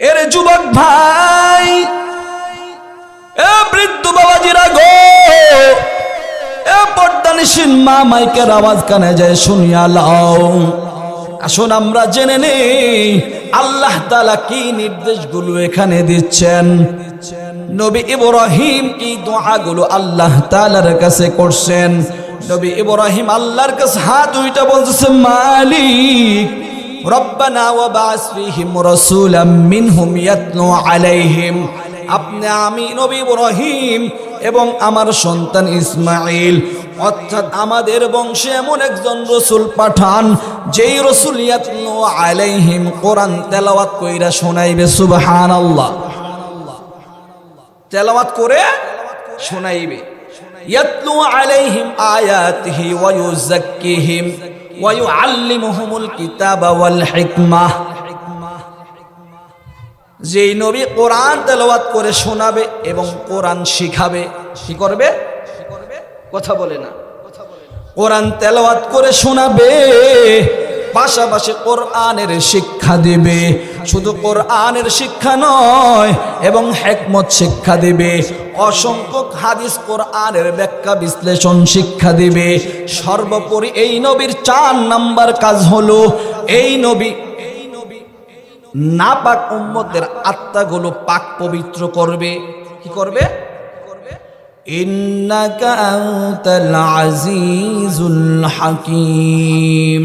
এর যুবক ভাই, এ বৃদ্ধ বাবাজিরা গো, এ পর্দানিসীন মা মাইকের আওয়াজ কানে যায় শুনিয়া লাও। আসুন আমরা জেনে নেই, আল্লাহ তালা কি নির্দেশগুলো এখানে দিচ্ছেন। নবী ইব্রাহিম কি দোয়াগুলো আল্লাহ তালার কাছে করছেন? নবী ইব্রাহিম আল্লাহর কাছে হাত দুইটা বলতেছে, মালিক আলাইহিম। আপনি আমি নবী ইব্রাহিম এবং আমার সন্তান ইসমাইল অর্থাৎ আমাদের বংশে এমন একজন রসুল পাঠান, যেই রসুল ইয়াতলু আলাইহিম কোরআন তেলাওয়াত কইরা শোনাইবে, সুবহানাল্লাহ। তেলাওয়াত করে শোনাইবে। ইয়াতলু আলাইহিম আয়াতিহি ওয়া ইউযাক্কিহিম। ওয়া ইউআল্লিমুহুমুল কিতাবা ওয়াল হিকমাহ যেই নবী কোরআন তেলাওয়াত করে শোনাবে এবং কোরআন শিখাবে, কি করবে? কথা বলে না। কোরআন তেলাওয়াত করে শোনাবে। পাশাপাশি কোরআনের শিক্ষা দিবে। শুধু কোরআনের শিক্ষা নয়, এবং হেকমত শিক্ষা দিবে। অসংখ্য হাদিস কোরআনের ব্যাখ্যা বিশ্লেষণ শিক্ষা দিবে। সর্বোপরি এই নবীর চার নাম্বার কাজ হলো, এই নবী, নাপাক উম্মতের আত্মাগুলো পাক পবিত্র করবে। কি করবে? ইন্নাকা আনতাল আজিজুল হাকীম।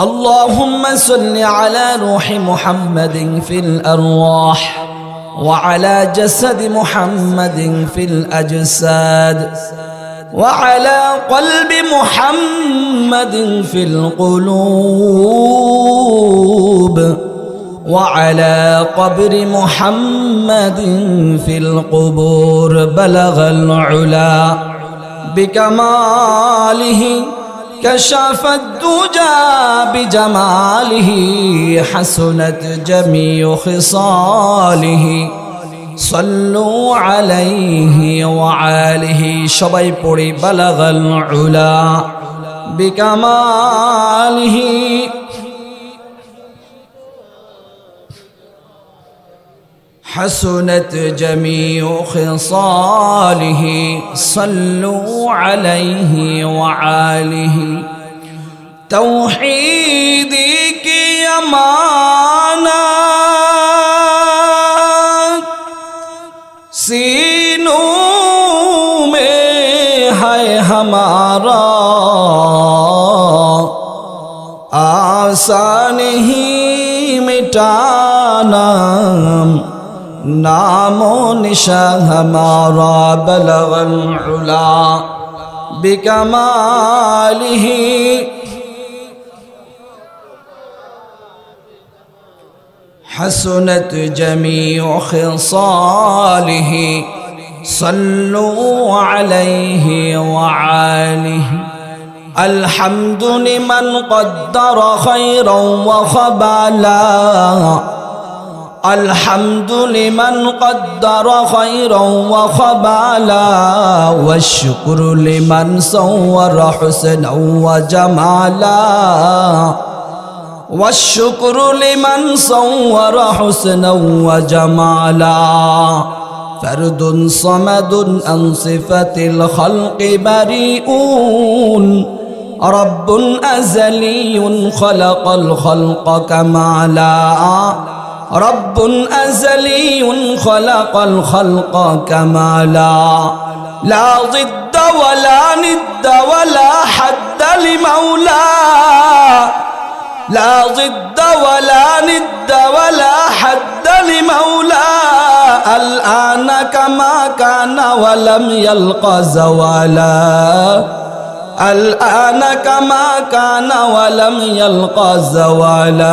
اللهم صل على روح محمد في الأرواح وعلى جسد محمد في الأجساد وعلى قلب محمد في القلوب وعلى قبر محمد في القبور بلغ العلا بكماله كشف الدجى بجماله حسنت جميع خصاله. صلوا عليه وعاله شبي بلغ العلا بكماله حسنت جميع خصاله صلوا عليه وعاله توحيدي کی امانت سینوں میں ہے ہمارا آسان ہی مٹانا. نام و نشا ہمارا بلغ العلا بکمالہ حسنت جميع خصاله صلوا عليه وعاله الحمد لمن قدر خيرا وخبالا الحمد لمن قدر خيرا وخبالا والشكر لمن صور حسنا وجمالا والشكر لمن صور حسنا وجمالا فرد صمد عن صفة الخلق بريئون رب أزلي خلق الخلق كمالا رب أزلي خلق الخلق كمالا لا. ضد ولا ند ولا حد لمولاه لا ضد ولا ند ولا حد لمولاه الآن كما كان ولم يلق زوالا. الآن كما كان ولم يلق زوالا.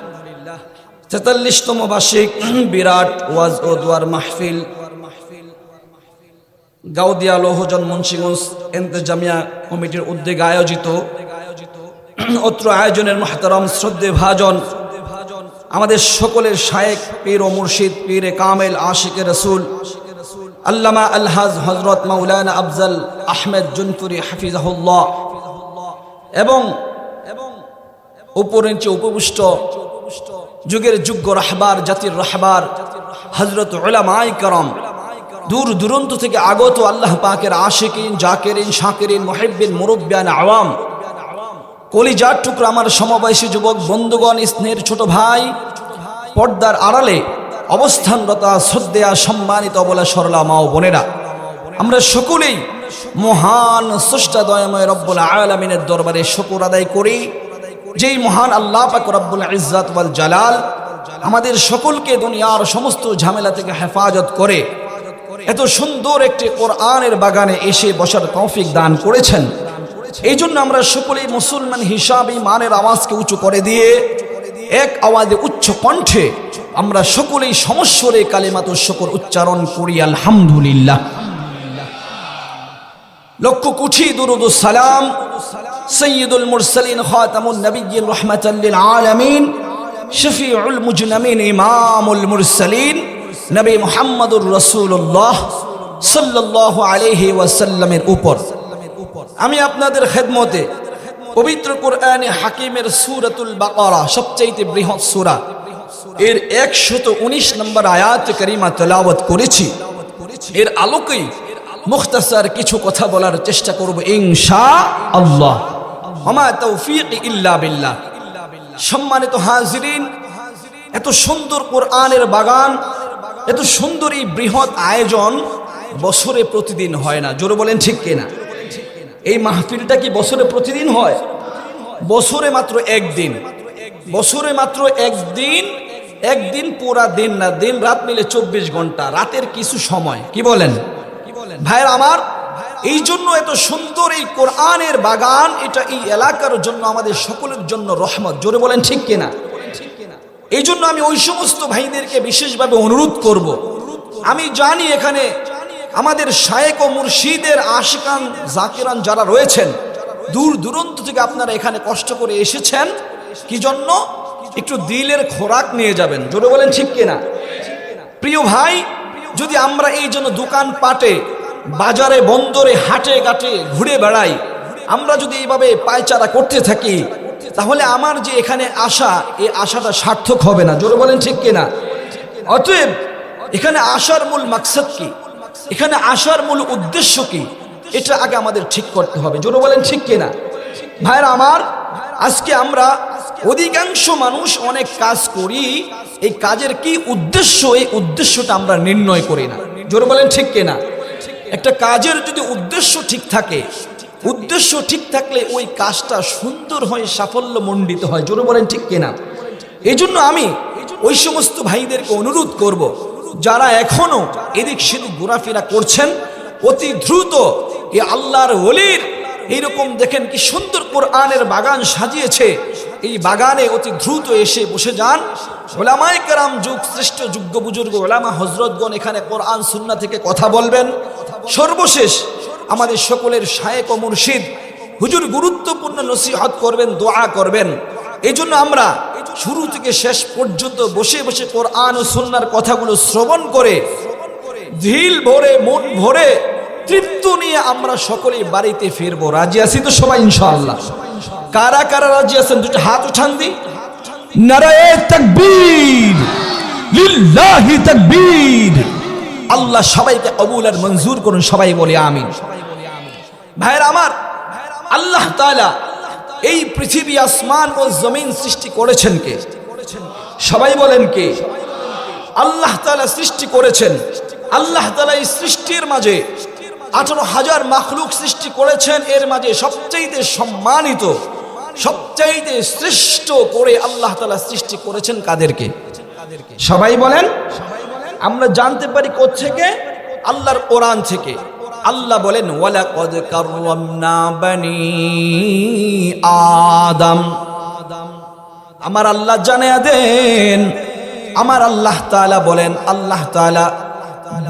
তেতাল্লিশতম বার্ষিক বিরাট ওয়াজ ও দোয়ার মাহফিল। গাউদিয়া লৌহজন মুন্সিগঞ্জ এন্তেজামিয়া কমিটির উদ্যোগে আয়োজিত। অত্র আয়োজনের মহতারম শ্রদ্ধে ভাজন আমাদের সকলের শায়েক পীর ও মুর্শিদ পীরে কামেল আশিকে রসুল, আল্লামা আলহাজ হজরত মাউলানা আফজল আহমেদ জুনপুরি হাফিজাহুল্লাহ এবং উপর নিচে উপবিষ্ট যুগের যোগ্য রাহবার, জাতির রাহবার হজরত করম। দূর দূরান্ত থেকে আগত আল্লাহ পাকের আশিকিন, জাকেরিন, শাকেরিন মহিবিন মুরব্বিয়ান, আওয়াম। কলিজার টুকরা আমার সমবয়সী যুবক, বন্ধুগণ, স্নেহের ছোট ভাই, পর্দার আড়ালে অবস্থানরত শ্রদ্ধেয়া, সম্মানিত বলে সরলা মা ও বোনেরা। আমরা সকলেই মহান স্রষ্টা দয়াময় রব্বুল আয়ালামিনের দরবারে শকুর আদায় করি। যেই মহান আল্লাহ পাক রব্বুল ইজ্জাত ওয়াল জালাল আমাদের সকলকে দুনিয়ার সমস্ত ঝামেলা থেকে হেফাজত করে, এত সুন্দর একটি কোরআনের বাগানে এসে বসার তৌফিক দান করেছেন। এই জন্য আমরা সকলেই মুসলমান হিসাবে মানের আওয়াজকে উঁচু করে দিয়ে, এক আওয়াজে উচ্চ কণ্ঠে আমরা সকলেই সমস্বরে কালিমাত শকর উচ্চারণ করি, আলহামদুলিল্লাহ। লক্ষ কুঠি দুরুদ সালাম, সৈয়দুল মুরসালিন খাতামুন নবিয়্যিন রাহমাতাল্লিল আলামিন, শফিউল মুজনামিন ইমামুল মুরসালিন, নবী মুহাম্মদুর রাসূলুল্লাহ সাল্লাল্লাহু আলাইহি ওয়াসাল্লামের উপর। আমি আপনাদের খেদমতে পবিত্র কোরআনে হাকিমের সূরাতুল বাকারা, সবচাইতে বৃহৎ সূরা, এর একশত উনিশ নম্বর আয়াত করিমা তেলাওয়াত করেছি। এর আলোকেই মুখতাসার কিছু কথা বলার চেষ্টা করব ইনশা আল্লাহ। ইল্লা বিল্লাহ। সম্মানিত হাজিরিন, এত সুন্দর কোরআনের বাগান, এত সুন্দর এই বৃহৎ আয়োজন বছরে প্রতিদিন হয় না। জোরে বলেন ঠিক কিনা? এই মাহফিলটা কি বছরে প্রতিদিন হয়? বছরে মাত্র একদিন। বছরে মাত্র একদিন একদিন পুরা দিন না, দিন রাত মিলে চব্বিশ ঘণ্টা। রাতের কিছু সময়। কি বলেন? ভাইয়ের আমার, এই জন্য এত সুন্দর এই কোরআনের বাগান, এটা এই এলাকার জন্য আমাদের সকলের জন্য রহমত। জোরে বলেন ঠিক কিনা? এই জন্য আমি ওই সমস্ত ভাইদেরকে বিশেষভাবে অনুরোধ করব। আমি জানি এখানে আমাদের শায়েক ও মুর্শিদের আশিকান জাকিরান যারা রয়েছেন, দূর দূরান্ত থেকে আপনারা এখানে কষ্ট করে এসেছেন, কি জন্য? একটু দিলের খোরাক নিয়ে যাবেন। জোরে বলেন ঠিক কিনা? প্রিয় ভাই, যদি আমরা এই জন্য দোকান পাটে বাজারে, বন্দরে, হাটে, ঘাটে ঘুরে বেড়াই। আমরা যদি এইভাবে পায়চারা করতে থাকি, তাহলে আমার যে এখানে আশা এই আশাটা সার্থক হবে না। জোরে বলেন ঠিক কিনা? অতএব, এখানে আসার মূল মাকসাদ কি? এখানে আসার মূল উদ্দেশ্য কি? এটা আগে আমাদের ঠিক করতে হবে। জোরে বলেন ঠিক কিনা? ভাইরা আমার, আজকে আমরা অধিকাংশ মানুষ অনেক কাজ করি, এই কাজের কি উদ্দেশ্য? এই উদ্দেশ্যটা আমরা নির্ণয় করি না। জোরে বলেন ঠিক কিনা? একটা কাজের যদি উদ্দেশ্য ঠিক থাকে, উদ্দেশ্য ঠিক থাকলে ওই কাজটা সুন্দর হয় সাফল্য মণ্ডিত হয় জোরে বলেন ঠিক কিনা এই জন্য আমি ওই সমস্ত ভাইদেরকে অনুরোধ করব। যারা এখনও এদিক সেদিক ঘোরাফেরা করছেন, অতি দ্রুত এ আল্লাহর ওলির এইরকম দেখেন কি সুন্দর কোরআনের বাগান সাজিয়েছে। এই বাগানে অতি দ্রুত এসে বসে যান। ওলামাই কারাম যুগ, শ্রেষ্ঠ যুগ্য বুজুর্গ ওলামা হজরতগণ এখানে কোরআন সুন্না থেকে কথা বলবেন। সর্বশেষ আমাদের সকলের শায়েক ও মুর্শিদ হুজুর গুরুত্বপূর্ণ নসিহত করবেন, দোয়া করবেন। এই জন্য আমরা শুরু থেকে শেষ পর্যন্ত বসে বসে কোরআন ও সন্ন্যার কথাগুলো শ্রবণ করে, ঢিল ভরে, মন ভরে তৃপ্ত নিয়ে আমরা সকলে বাড়িতে ফিরবো। রাজি আছি তো সবাই, ইনশাআল্লাহ? কারা কারা রাজি আছেন? দুটো হাত উঠান দি। নারায়ে তাকবীর, লিল্লাহি তাকবীর। আল্লাহ সবাইকে কবুল আর মঞ্জুর করুন, সবাই বলে আমিন। ভাইয়ের আমার, আল্লাহ তাআলা এই পৃথিবী, আসমান ও জমিন সৃষ্টি করেছেন কে? সবাই বলেন কে? আল্লাহ তাআলা সৃষ্টি করেছেন। আল্লাহ তাআলা এই সৃষ্টির মাঝে আঠারো হাজার মাখলুক সৃষ্টি করেছেন, এর মাঝে সবচাইতে সম্মানিত, সবচাইতে শ্রেষ্ঠ করে আল্লাহ তালা সৃষ্টি করেছেন কাদেরকে? সবাই বলেন, আমরা জানতে পারি থেকে আল্লাহর কোরআন থেকে। আল্লাহ বলেন, ওয়ালাকাদ কাররামনা বানি আদম। আমার আল্লাহ জানিয়ে দেন আমার আল্লাহ তাআলা বলেন, আল্লাহ তাআলা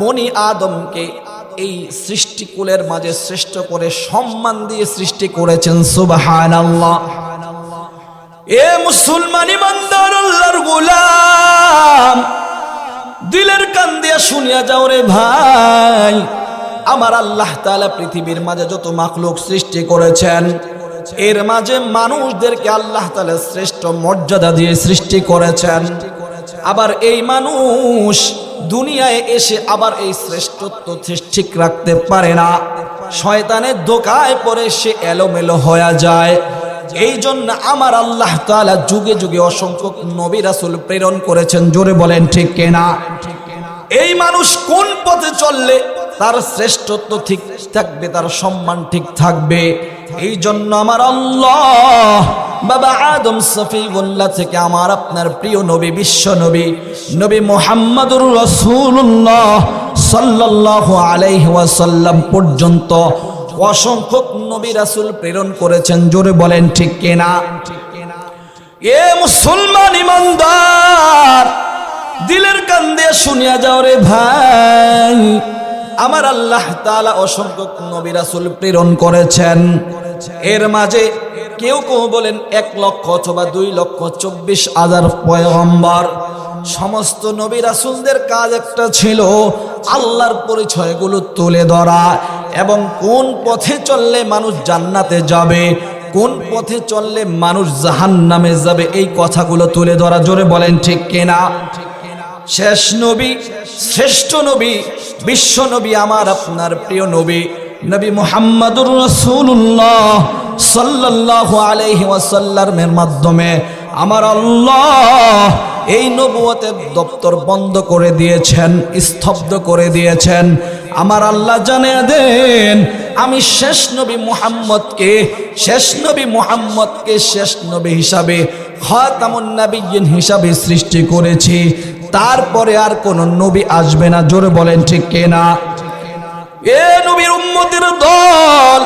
বনি আদমকে এই সৃষ্টিকুলের মাঝে শ্রেষ্ঠ করে সম্মান দিয়ে সৃষ্টি করেছেন, সুবহানাল্লাহ। এ মুসলমান ইমানদার আল্লাহর গোলাম, দিলের কান দিয়া শুনিয়া যাও রে ভাই। আমার আল্লাহ তাআলা পৃথিবীর মাঝে যত মাখলুক সৃষ্টি করেছেন, এর মাঝে মানুষদেরকে আল্লাহ তাআলা শ্রেষ্ঠ মর্যাদা দিয়ে সৃষ্টি করেছেন। আবার এই মানুষ দুনিয়ায় এসে আবার এই শ্রেষ্ঠত্ব ঠিক রাখতে পারে না। শয়তানের দোকায় পরে সে এলোমেলো হয়ে যায়। এই জন্য আমার আল্লাহ তাআলা যুগে যুগে অসংখ্য নবী রাসুল প্রেরণ করেছেন। জোরে বলেন, ঠিক কেনা? এই মানুষ কোন পথে চললে তার শ্রেষ্ঠত্ব ঠিক থাকবে, তার সম্মান ঠিক থাকবে? এই জন্য আমার আল্লাহ বাবা আদম সফিউল্লাহ থেকে আমার আপনার প্রিয় নবী, বিশ্ব নবী নবী মোহাম্মদুর রসুল্লাহ সাল্লাল্লাহু আলাইহি ওয়াসাল্লাম পর্যন্ত অসংখ্য নবী রাসুল প্রেরণ করেছেন। জোরে বলেন, ঠিক কিনা? এ মুসলমান ইমানদার, দিলের কান দিয়ে শুনিয়া যাও রে ভাই। আমার আল্লাহ তাআলা অসংখ্য নবী রাসূল প্রেরণ করেছেন। এর মাঝে কেউ কেউ বলেন এক লক্ষ অথবা দুই লক্ষ চব্বিশ হাজার পয়গম্বর। সমস্ত নবী রাসূলদের কাজ একটা ছিল আল্লাহর পরিচয়গুলো তুলে ধরা এবং কোন পথে চললে মানুষ জান্নাতে যাবে, কোন পথে চললে মানুষ জাহান্নামে যাবে এই কথাগুলো তুলে ধরা। জোরে বলেন ঠিক কিনা? শেষ নবী, শ্রেষ্ঠ নবী, বিশ্ব নবী, আমার আপনার প্রিয় নবী নবী মুহাম্মাদুর রাসূলুল্লাহ সাল্লাল্লাহু আলাইহি ওয়াসাল্লামের মাধ্যমে আমার আল্লাহ এই নবুয়তের দপ্তর বন্ধ করে দিয়েছেন, স্তব্ধ করে দিয়েছেন। আমার আল্লাহ জানিয়ে দেন, আমি শেষ নবী মুহাম্মদকে, শেষ নবী মুহাম্মদকে শেষ নবী হিসাবে খাতামুন নাবিয়্যিন হিসাবে সৃষ্টি করেছি। তারপরে আর কোন নবী আসবে না। জোরে বলেন, ঠিক কিনা? এ নবীর উম্মতের দল,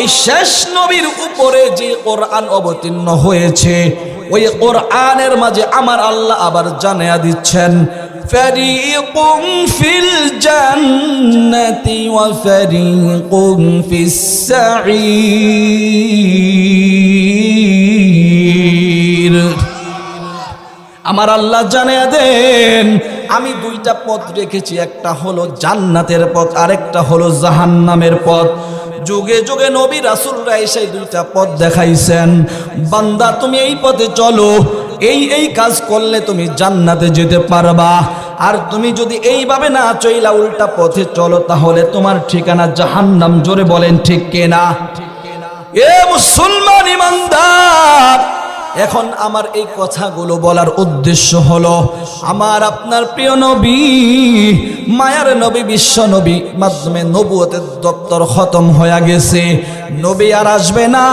এই শেষ নবীর উপরে যে কোরআন অবতীর্ণ হয়েছে, ওই কোরআনের মাঝে আমার আল্লাহ আবার জানিয়ে দিচ্ছেন, ফরিকুম ফিল জান্নাতি ওয়া ফরিকুম ফিস সাঈর আমার আল্লাহ জানিয়ে দেন, আমি দুইটা পথ রেখেছি, একটা হলো জান্নাতের পথ, আরেকটা হলো জাহান্নামের পথ। যুগে যুগে নবী রাসুলরা এসে দুইটা পথ দেখাইছেন। বান্দা, তুমি এই পথে চলো, এই এই কাজ করলে তুমি জান্নাতে যেতে পারবা। আর তুমি যদি এইভাবে না চইলা উল্টা পথে চলো, তাহলে তোমার ঠিকানা জাহান্নাম, জোরে বলেন ঠিক কেনা? এ মুসলমান ইমানদার এখন আমার এই কথাগুলো বলার উদ্দেশ্য হলো, আমার আপনার প্রিয় নবী, মায়ার নবী, বিশ্ব নবী, মাধ্যমে নবুয়তের দপ্তর খতম হয়ে গেছে। নবী আর আসবে না।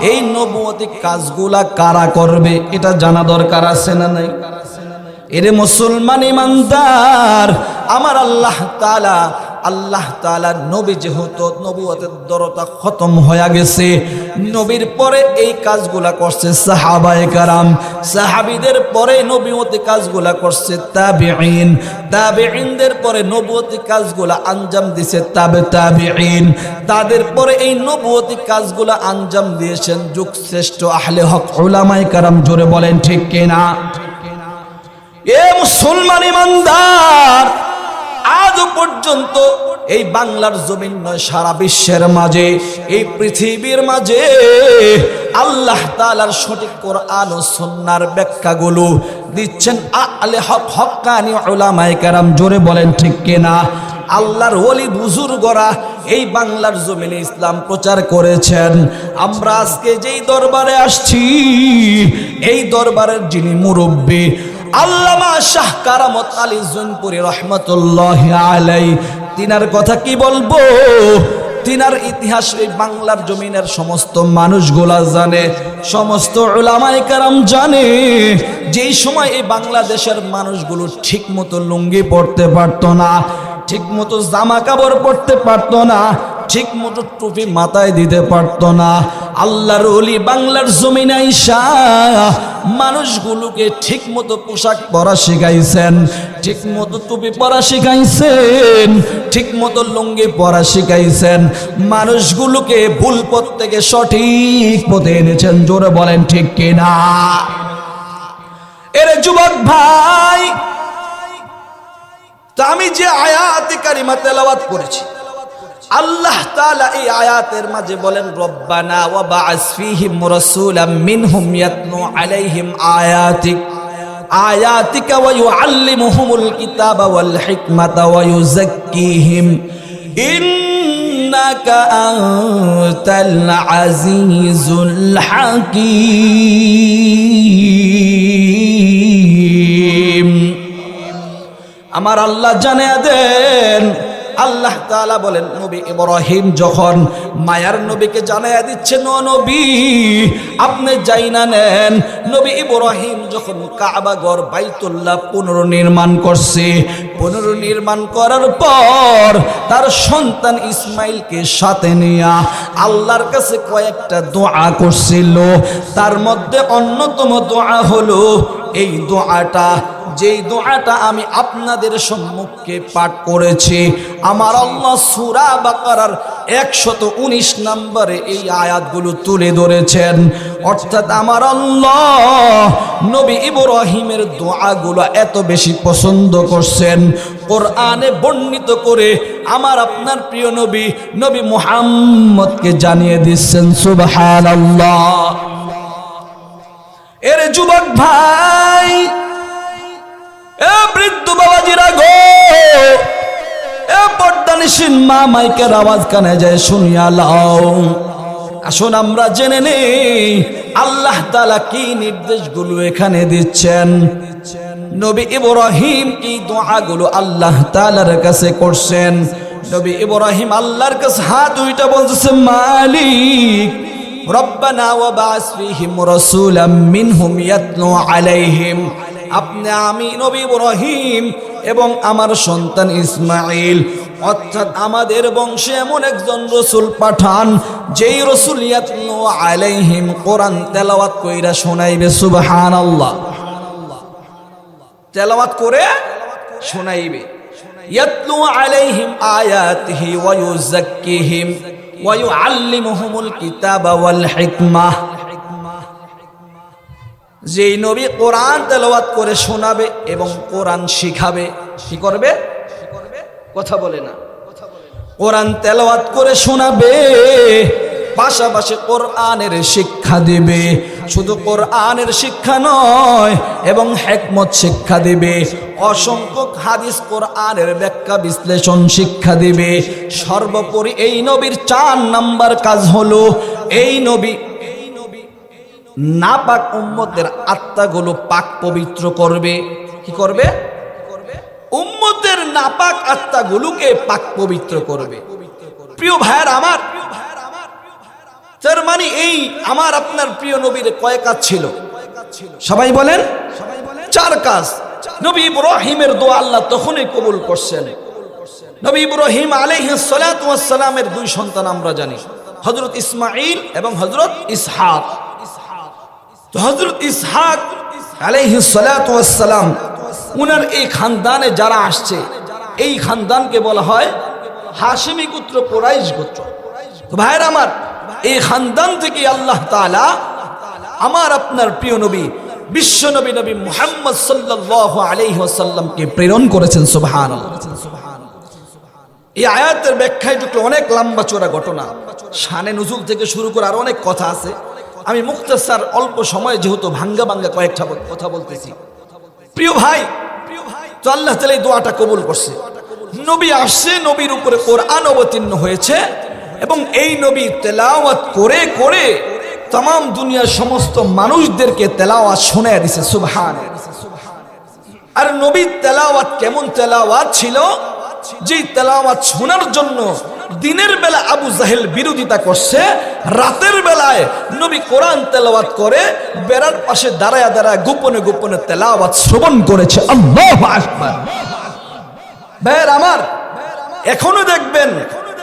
এই নবুয়তি কাজগুলা কারা করবে এটা জানা দরকার আছে না নাই? এরে মুসলমান ইমানদার, আমার আল্লাহ তালা আল্লাহ তালা নবী যেহেতু নবুয়তের দরতা খতম হয়ে গেছে, নবীর পরে এই কাজগুলা করছে সাহাবায়ে কারাম। সাহাবিদের পরে নবীয়তি কাজগুলা করছে তাবিঈন। তাবিঈনদের পরে নবুয়তি কাজগুলা আঞ্জাম দিছে তাবে তাবিঈন। তাদের পরে এই নবুয়তি কাজগুলা আঞ্জাম দিয়েছেন যুগ শ্রেষ্ঠ আহলে হক উলামায়ে কারাম, জোরে বলেন ঠিক কিনা? এ মুসলমান ইমানদার আজ পর্যন্ত এই বাংলার জমিন নয়, সারা বিশ্বের মাঝে। এই পৃথিবীর মাঝে আল্লাহ তাআলার সঠিক কোরআন ও সুন্নাহর ব্যাখ্যাগুলো দিচ্ছেন আলে হক হক্কানি উলামায়ে কেরাম। জোরে বলেন ঠিক কিনা? আল্লাহর ওলি বুজুর্গরা এই বাংলার জমিনে ইসলাম প্রচার করেছেন। আমরা আজকে যেই দরবারে আসছি, এই দরবারের যিনি মুরব্বী আল্লামা শাহ কারামত আলী জৈনপুরি রহমতুল্লাহ আলাই তিনার কথা কি বলব? তিনার ইতিহাস এই বাংলার জমিনের সমস্ত মানুষগুলা জানে, সমস্ত ওলামাই কারাম জানে, যেই সময় এই বাংলাদেশের মানুষগুলো ঠিক মতো লুঙ্গি পড়তে পারতো না ঠিক মতো জামা কাপড় পরতে পারতো না ঠিক মতো টুপি মাথায় দিতে পারতো না। আল্লাহর অলি বাংলার জমিন মানুষগুলোকে ঠিক মতো পোশাক পরা শিখাইছেন ঠিক মতো টুপি পরা শিখাইছেন ঠিক মতো লুঙ্গি পরা শিখাইছেন। মানুষগুলোকে ভুল পথ থেকে সঠিক পথে এনেছেন, জোরে বলেন ঠিক কিনা? এরে যুবক ভাই, তা আমি যে আয়াত কারিমা তেলাওয়াত করেছি আল্লাহ তাআলা এই আয়াতের মাঝে বলেন, রব্বানা ওয়া বা'আস ফীহিম রাসূলাম মিনহুম ইয়াতলু আলাইহিম আয়াতিক আয়াতিকা ওয়া ইউআল্লিমুহুমুল কিতাবা ওয়াল হিকমাতা ওয়া ইউযাক্কিহিম, ইন্নাকা আনতাল আজিজুল হাকীম। আমার আল্লাহ জানিয়ে দেন আল্লাহ তাআলা বলেন, নবী ইব্রাহিম যখন মায়ার নবীকে জানাইয়া দিচ্ছে ও নবী, আপনি যাই না নেন। নবী ইব্রাহিম যখন কাবাগর বাইতুল্লাহ পুনর্নির্মাণ করছে পুনর্নির্মাণ করার পর তার সন্তান ইসমাইলকে সাথে নিয়া আল্লাহর কাছে কয়েকটা দোয়া করছিল। তার মধ্যে অন্যতম দোয়া হলো, এই দোয়াটা যেই দোয়াটা আমি আপনাদের সম্মুখে পাঠ করেছি, আমার আল্লাহ সুরা বাকারার একশত উনিশ নম্বরে এই আয়াতগুলো তুলে ধরেছেন। অর্থাৎ আমার আল্লাহ নবী ইব্রাহিমের দোয়াগুলো এত বেশি পছন্দ করছেন। কোরআনে বর্ণিত করে আমার আপনার প্রিয় নবী নবী মুহাম্মদকে জানিয়ে দিচ্ছেন, সুবহানাল্লাহ। এর যুবক ভাই এ বৃদ্ধ বাবাজিরা গো! এ পর্দানিসীন মা মাইকের আওয়াজ কানে যায়, শুনিয়া লাও। আসুন আমরা জেনে নেই, আল্লাহ তালা কি নির্দেশগুলো এখানে দিচ্ছেন। নবী ইব্রাহিম কি দোয়াগুলো আল্লাহ তালার কাছে করছেন। নবী ইব্রাহিম আল্লাহর কাছে হাত দুইটা বলতেছে, মালিক, রব্বানা ওয়া বাস ফীহিম রাসূলাম মিনহুম ইয়াতলু আলাইহিম। আপনি আমি নবী ইব্রাহিম এবং আমার সন্তান ইসমাইল। অর্থাৎ আমাদের বংশে এমন একজন রসুল পাঠান, যেই রসুল ইয়াতলু আলাইহিম কোরআন তেলাওয়াত কইরা শোনাইবে, সুবহানাল্লাহ। তেলাওয়াত করে শোনাইবে। ইয়াতলু আলাইহিম আয়াতিহি ওয়া ইউযাক্কিহিম ওয়া ইউআল্লিমুহুমুল কিতাবা ওয়াল হিকমাহ যেই নবী কোরআন তেলাওয়াত করে শোনাবে এবং কোরআন শিখাবে, কি করবে? কথা বলে না। কোরআন তেলাওয়াত করে শোনাবে, পাশাপাশি কোরআনের শিক্ষা দেবে। শুধু কোরআনের শিক্ষা নয়, এবং হেকমত শিক্ষা দেবে। অসংখ্য হাদিস কোরআনের ব্যাখ্যা বিশ্লেষণ শিক্ষা দেবে। সর্বোপরি এই নবীর চার নাম্বার কাজ হলো, এই নবী নাপাক উম্মতের আত্মাগুলো পাক পবিত্র করবে। কি করবে? উম্মতের নাপাক আত্মাগুলোকে পাক পবিত্র করবে। প্রিয় ভাইয়ের আমার, তার মানে এই আমার আপনার প্রিয় নবীর কয় কাজ ছিল? সবাই বলেন। চার কাজ। নবী ইব্রাহিমের দোয়া আল্লাহ তখনই কবুল করছেন। নবী ইব্রাহিম আলাইহিস সালামের দুই সন্তান আমরা জানি। হযরত ইসমাঈল এবং হযরত ইসহাক। তো হজরত ইসহাক আলাইহিসালাম উনার এই খানদানে যারা আসছে, এই খানদানকে বলা হয় হাসিমি গোত্র কোরাইশ গোত্র। ভাইয়ের আমার, এই খানদান থেকে আল্লাহ তাআলা আমার আপনার প্রিয় নবী, বিশ্ব নবী নবী মুহাম্মদ সাল্লাল্লাহু আলাইহি ওয়াসাল্লামকে প্রেরণ করেছেন, সুবহানাল্লাহ। এই আয়াতের ব্যাখ্যায় ঢুকলে অনেক লম্বা চোরা ঘটনা। শানে নজুল থেকে শুরু করে আর অনেক কথা আছে। আমি মুক্তার অল্প সময়ে যেহেতু ভাঙ্গা ভাঙ্গা কয়েকটা কথা বলতেছি। প্রিয় ভাই, তো আল্লাহ তালা দোয়াটা কবুল করছে। নবী আসছে, নবীর উপরে কোরআন অবতীর্ণ হয়েছে এবং এই নবী তেলাওয়াত করে করে তাম দুনিয়ার সমস্ত মানুষদেরকে তেলাওয়াত শোনায় দিছে, সুবহান। আর নবীর তেলাওয়াত কেমন তেলাওয়াত ছিল? যেই তেলাওয়াত শোনার জন্য দিনের বেলা আবু জাহেল বিরোধিতা করছে, রাতের বেলায় নবী কোরআন তেলাওয়াত করে, বেড়ার পাশে দাঁড়ায় দাঁড়ায় গোপনে গোপনে তেলাওয়াত শ্রবণ করেছে। আল্লাহু আকবার। ভাইয়ের আমার, এখনও দেখবেন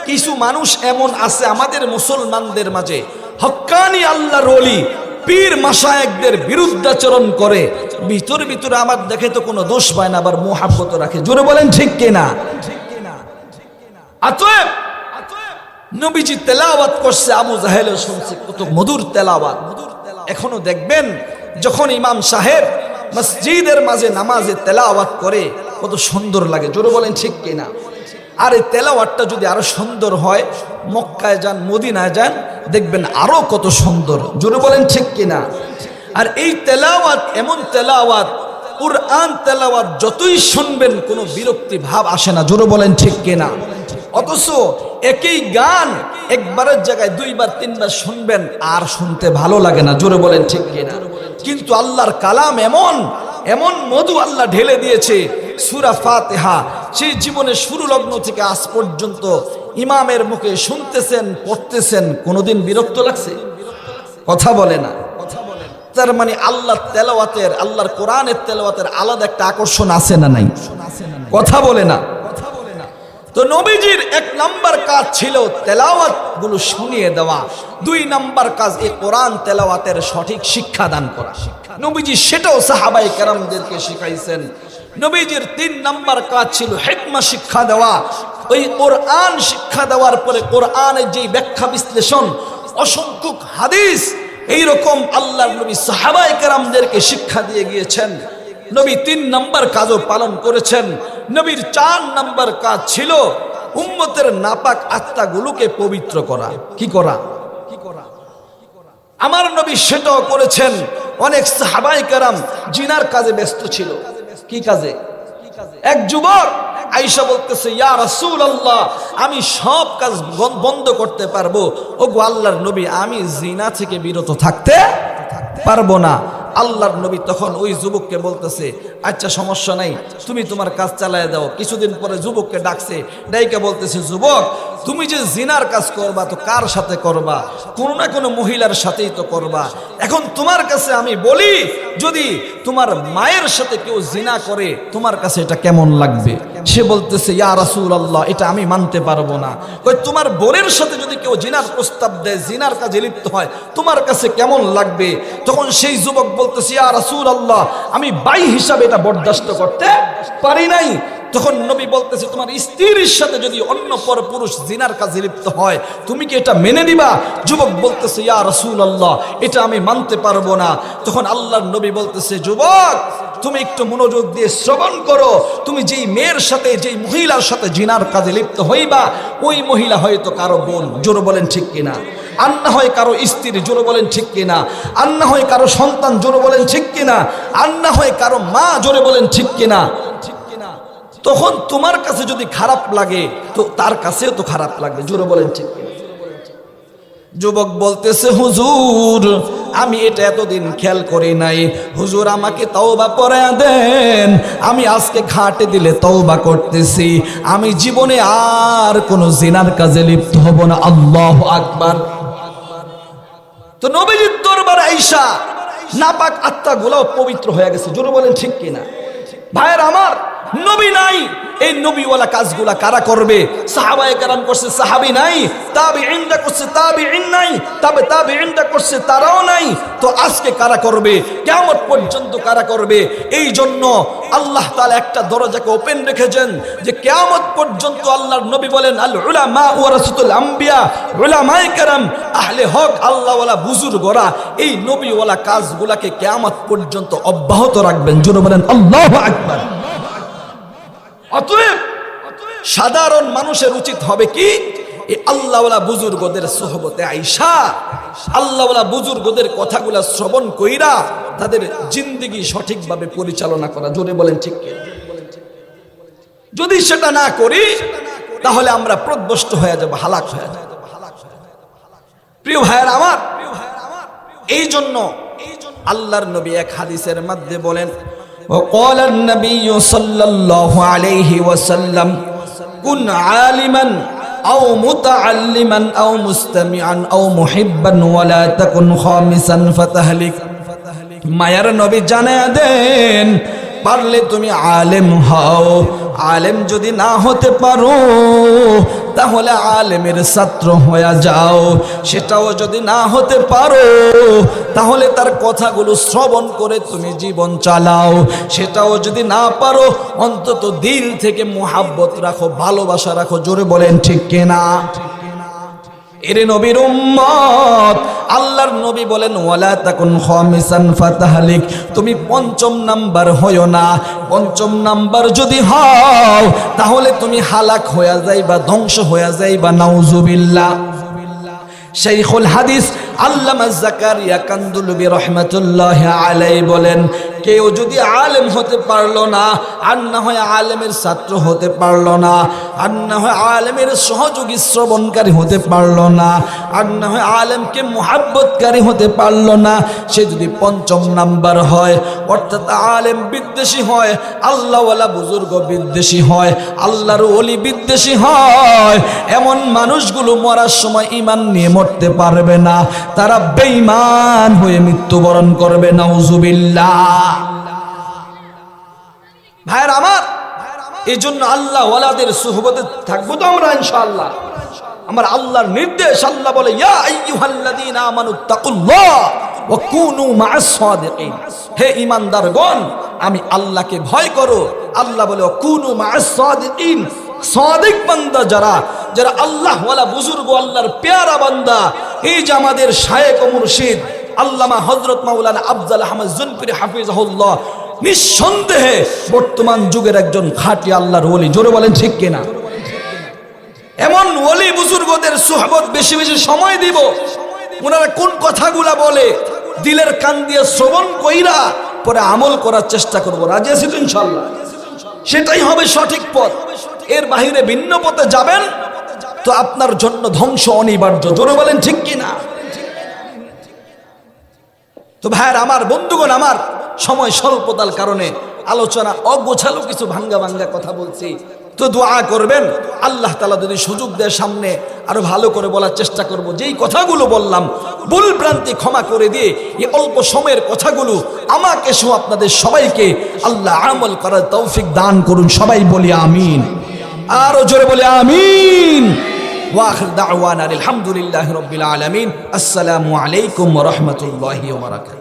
কিছু মানুষ এমন আছে আমাদের মুসলমানদের মাঝে। হক্কানি আল্লাহর ওলি পীর মাসায়েকদের বিরুদ্ধাচরণ করে, ভিতর ভিতরে আমার দেখে তো কোনো দোষ পায় না, আবার মোহাব্বত রাখে। জোরে বলেন, ঠিক কিনা? অতএব নবীজি তেলাওয়াত করছে, আবু জাহেল শুনছে, কত মধুর তেলাওয়াত। এখনও দেখবেন, যখন ইমাম সাহেব মসজিদের মাঝে নামাজে তেলাওয়াত করে, কত সুন্দর লাগে। জোরে বলেন, ঠিক কিনা? আর এই তেলাওয়াতটা যদি আরও সুন্দর হয়, মক্কায় যান, মদিনায় যান, দেখবেন আরও কত সুন্দর। জোরে বলেন ঠিক কিনা? আর এই তেলাওয়াত, এমন তেলাওয়াত, কুরআন তেলাওয়াত যতই শুনবেন, কোনো বিরক্তি ভাব আসে না। জোরে বলেন ঠিক কিনা? অথচ একই গান একবারের জায়গায় দুইবার, তিনবার শুনবেন, আর শুনতে ভালো লাগে না। জোরে বলেন ঠিক কিনা? কিন্তু আল্লাহর কালাম এমন এমন মধু আল্লাহ ঢেলে দিয়েছে, সুরা ফাতেহা। সেই জীবনের শুরু লগ্ন থেকে আজ পর্যন্ত ইমামের মুখে শুনতেছেন, পড়তেছেন, কোনোদিন বিরক্ত লাগছে? কথা বলে না। তার মানে আল্লাহ তেলাওয়াতের, আল্লাহর কোরআনের তেলাওয়াতের আলাদা একটা আকর্ষণ আছে না নাই? কথা বলে না। তো নবীজির এক নাম্বার কাজ ছিল তেলাওয়াতগুলো শুনিয়ে দেওয়া। দুই নাম্বার কাজ এই কোরআন তেলাওয়াতের সঠিক শিক্ষা দান করা। শিক্ষা নবীজি সেটাও সাহাবাই কেরামদেরকে শিখাইছেন। নবীজির তিন নাম্বার কাজ ছিল হেকমা শিক্ষা দেওয়া। ওই কোরআন শিক্ষা দেওয়ার পরে কোরআনের যে ব্যাখ্যা বিশ্লেষণ, অসংখ্য হাদিস, এইরকম আল্লাহর নবী সাহাবাই কেরামদেরকে শিক্ষা দিয়ে গিয়েছেন। নবী তিন নাম্বার কাজও পালন করেছেন। নবীর চার নাম্বার কাজ ছিল উম্মতের নাপাক আত্মাগুলোকে পবিত্র করা। কি করা? কি করা আমার নবী সেটাও করেছেন। অনেক সাহাবাই কারাম জিনার কাজে ব্যস্ত ছিল। কি কাজে? এক যুবক আইসা বলতেছে, ইয়া রাসূল আল্লাহ আমি সব কাজ বন্ধ করতে পারব। ও গো আল্লাহর নবী, আমি জিনা থেকে বিরত থাকতে পারব না। আল্লাহর নবী তখন ওই যুবককে বলতেছে আচ্ছা সমস্যা নাই, তুমি তোমার কাজ চালায় দাও। কিছুদিন পরে যুবককে ডাকছে, ডাইকে বলতেছে, যুবক তুমি যে জিনার কাজ করবা, তো কার সাথে করবা? কোনো না কোনো মহিলার সাথেই তো করবা। এখন তোমার কাছে আমি বলি, যদি তোমার মায়ের সাথে কেউ জিনা করে, তোমার কাছে এটা কেমন লাগবে? সে বলতেছে, ইয়া রাসূল আল্লাহ এটা আমি মানতে পারব না। কই, তোমার বোনের সাথে যদি কেউ জিনার প্রস্তাব দেয়, জিনার কাজে লিপ্ত হয়, তোমার কাছে কেমন লাগবে? তখন সেই যুবক বলতেছে, ইয়া রাসূল আল্লাহ আমি বাই হিসাবে এটা বরদাস্ত করতে পারি নাই। তখন নবী বলতেছে, তোমার স্ত্রীর সাথে যদি অন্য পর পুরুষ জিনার কাজে লিপ্ত হয়, তুমি কি এটা মেনে নিবা? যুবক বলতেছে, ইয়া রসুল আল্লাহ এটা আমি মানতে পারব না। তখন আল্লাহর নবী বলতেছে, যুবক, তুমি একটু মনোযোগ দিয়ে শ্রবণ করো। তুমি যেই মেয়ের সাথে, যেই মহিলার সাথে জিনার কাজে লিপ্ত হইবা, ওই মহিলা হয়তো কারও বোন, জোর বলেন ঠিক কিনা? আর না হয় কারও স্ত্রী, জোর বলেন ঠিক কিনা? আর না হয় কারও সন্তান, জোর বলেন ঠিক কিনা? আর না হয় কারও মা, জোরে বলেন ঠিক কিনা? তখন তোমার কাছে যদি খারাপ লাগে, তো তার কাছেও তো খারাপ লাগবে। জোরে বলেন ঠিক যুবক বলতেছে, হুজুর, আমি এটা এতদিন খেয়াল করি নাই। হুজুর, আমাকে তওবা পরে দেন। আমি আজকে ঘাটে দিলে তওবা করতেছি। আমি জীবনে আর কোনো জিনার কাজে লিপ্ত হব না। আল্লাহ আকবার। তো নবীজির দরবার আইসা নাপাক আত্মা গুলাও পবিত্র হয়ে গেছে। জোরে বলেন ঠিক কিনা? ভাইয়ের আমার নবী নাই। এই নবীওয়ালা কাজগুলা কারা করবে? সাহাবায়ে কারাম করছে, সাহাবী নাই। তাবি ইন্দা করছে তাবি নাই। তবে তাবি ইন্দা করছে, তারাও নাই। তো আজকে কারা করবে? কেমন পর্যন্ত কারা করবে? এই জন্য আল্লাহ তাআলা একটা দরজাকে ওপেন রেখেছেন যে কেয়ামত পর্যন্ত আল্লাহর নবী বলেন আল উলামা ওয়ারাসাতুল আম্বিয়া, উলামায়ে কেরাম, আহলে হক, আল্লাহওয়ালা বুজুর্গরা এই নবীওয়ালা কাজগুলাকে কেয়ামত পর্যন্ত অব্যাহত রাখবেন। জোরে বলেন, আল্লাহু আকবার। অতএব সাধারণ মানুষের উচিত হবে কি? আল্লাহওয়ালা বুজুর্গদের সোহবতে আইসা, আল্লাহওয়ালা বুজুর্গদের কথাগুলা শ্রবণ কইরা তাদের জিন্দিগি সঠিকভাবে পরিচালনা করা। জোরে বলেন ঠিক যদি সেটা না করি, তাহলে আমরা প্রদ্বষ্ট হয়ে যাব, হালাক হয়ে যাব। প্রিয় ভাইয়ের আমার, এই জন্য আল্লাহর নবী এক হাদিসের মধ্যে বলেন وقال النبي صلى الله عليه وسلم كن عالما أو متعلما أو مستمعا أو محبا ولا تكن خامسا فتهلك মায়ার নবী জানা দেন পারলে তুমি আলেম হও আলেম যদি না হতে পারো, তাহলে আলেমের ছাত্র হয়ে যাও। সেটাও যদি না হতে পারো, তাহলে তার কথাগুলো শ্রবণ করে তুমি জীবন চালাও। সেটাও যদি না পারো, অন্তত দিল থেকে মোহাব্বত রাখো, ভালোবাসা রাখো, জোরে বলেন ঠিক কিনা? এরে নবীর উম্মত, আল্লাহর নবী বলেন, ওয়ালা তাকুন খামিসান ফাতাহলিক, তুমি পঞ্চম নাম্বার হয়ো না। পঞ্চম নাম্বার যদি হও, তাহলে তুমি হালাক হয়ে যাইবা, ধ্বংস হয়ে যাইবা, নাউজুবিল্লাহ। শাইখুল হাদিস আল্লামা জাকারিয়া কান্দুলবি রহমাতুল্লাহ আলাই বলেন কেউ যদি আলেম হতে পারল না, আর না হয় আলেমের ছাত্র হতে পারল না, আর না হয় আলেমের সহযোগী শ্রবণকারী হতে পারল না, আর না হয় আলেমকে মোহাব্বতকারী হতে পারল না, সে যদি পঞ্চম নাম্বার হয়, অর্থাৎ আলেম বিদ্বেষী হয়, আল্লাহওয়ালা বুজুর্গ বিদ্বেষী হয়, আল্লাহর অলি বিদ্বেষী হয়, এমন মানুষগুলো মরার সময় ইমান নিয়ে মরতে পারবে না, তারা বেঈমান হয়ে মৃত্যুবরণ করবে, নাউজুবিল্লাহ। ভাইয়ের আমার এই জন্য আল্লাহ ওয়ালাদের সুহবতে থাকব তো আমরা ইনশাআল্লাহ। আমার আল্লাহর নির্দেশ, আল্লাহ বলে হে ঈমানদারগণ, আমি আল্লাহকে ভয় করো। আল্লাহ বলে কুনু সাদিকিন। সাদিক বান্দা যারা যারা আল্লাহওয়ালা বুজুর্গ, আল্লাহর পেয়ারা বান্দা, এই যে আমাদের শায়েক ও মুর্শিদ আল্লামা হযরত মাওলানা আফজাল আহমদ জুনপুরি হাফিজাহুল্লাহ নিঃসন্দেহে বর্তমান যুগের একজন খাঁটি আল্লাহর ওলি। জোরে বলেন ঠিক কিনা? এমন ওলি বুজুর্গদের সোহবত বেশি বেশি সময় দিব। ওনারা কোন কথাগুলা বলে? দিলের কান দিয়ে শ্রবণ কইরা পরে আমল করার চেষ্টা করব। রাজি আছি ইনশাল্লাহ? সেটাই হবে সঠিক পথ। এর বাহিরে ভিন্ন পথে যাবেন তো আপনার জন্য ধ্বংস অনিবার্য। জোরে বলেন ঠিক কিনা? তো ভাইয়ের, আমার বন্ধুগণ, আমার সময় স্বল্পতার কারণে আলোচনা অগোছালো কিছু ভাঙ্গা ভাঙ্গা কথা বলছি। তো দোয়া করবেন, আল্লাহ তালা যদি সুযোগ দেয় সামনে, আরও ভালো করে বলার চেষ্টা করব। যেই কথাগুলো বললাম, ভুল ভ্রান্তি ক্ষমা করে দিয়ে এই অল্প সময়ের কথাগুলো আমাকে সহ আপনাদের সবাইকে আল্লাহ আমল করার তৌফিক দান করুন। সবাই বলি আমিন। আরও জোরে বলে আমিন। واخر دعوانا الحمد لله رب العالمين السلام عليكم ورحمه الله وبركاته